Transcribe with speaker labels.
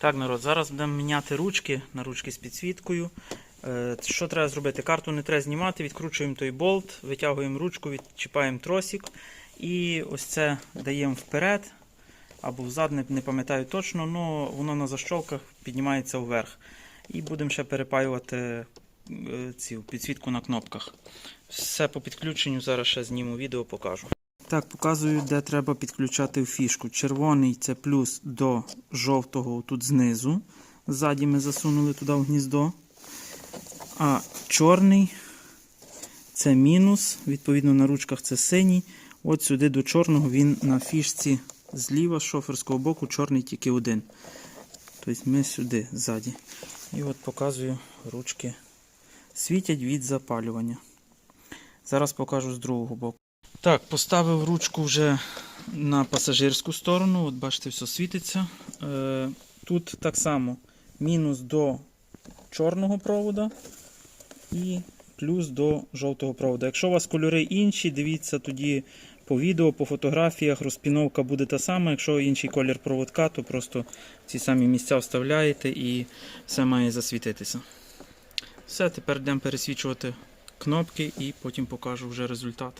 Speaker 1: Так, народ, зараз будемо міняти ручки на ручки з підсвіткою. Е, Що треба зробити? Карту не треба знімати, відкручуємо той болт, витягуємо ручку, відчіпаємо тросик. І ось це даємо вперед або взад, не, пам'ятаю точно, але воно на защолках піднімається вверх. І будемо ще перепаювати е, цю підсвітку на кнопках. Все по підключенню, зараз ще зніму відео, покажу. Так, показую, де треба підключати фішку. Червоний це плюс до жовтого тут знизу. Ззаді ми засунули туди в гніздо. А чорний це мінус. Відповідно, на ручках це синій. От сюди до чорного він на фішці зліва з шоферського боку, чорний тільки один. Тобто ми сюди ззаді. І от показую, ручки світять від запалювання. Зараз покажу з другого боку. Так, поставив ручку вже на пасажирську сторону. От бачите, все світиться. Е, тут так само мінус до чорного провода і плюс до жовтого провода. Якщо у вас кольори інші, дивіться тоді по відео, по фотографіях, розпіновка буде та сама. Якщо інший колір проводка, то просто ці самі місця вставляєте і все має засвітитися. Все, тепер йдемо пересвічувати кнопки і потім покажу вже результат.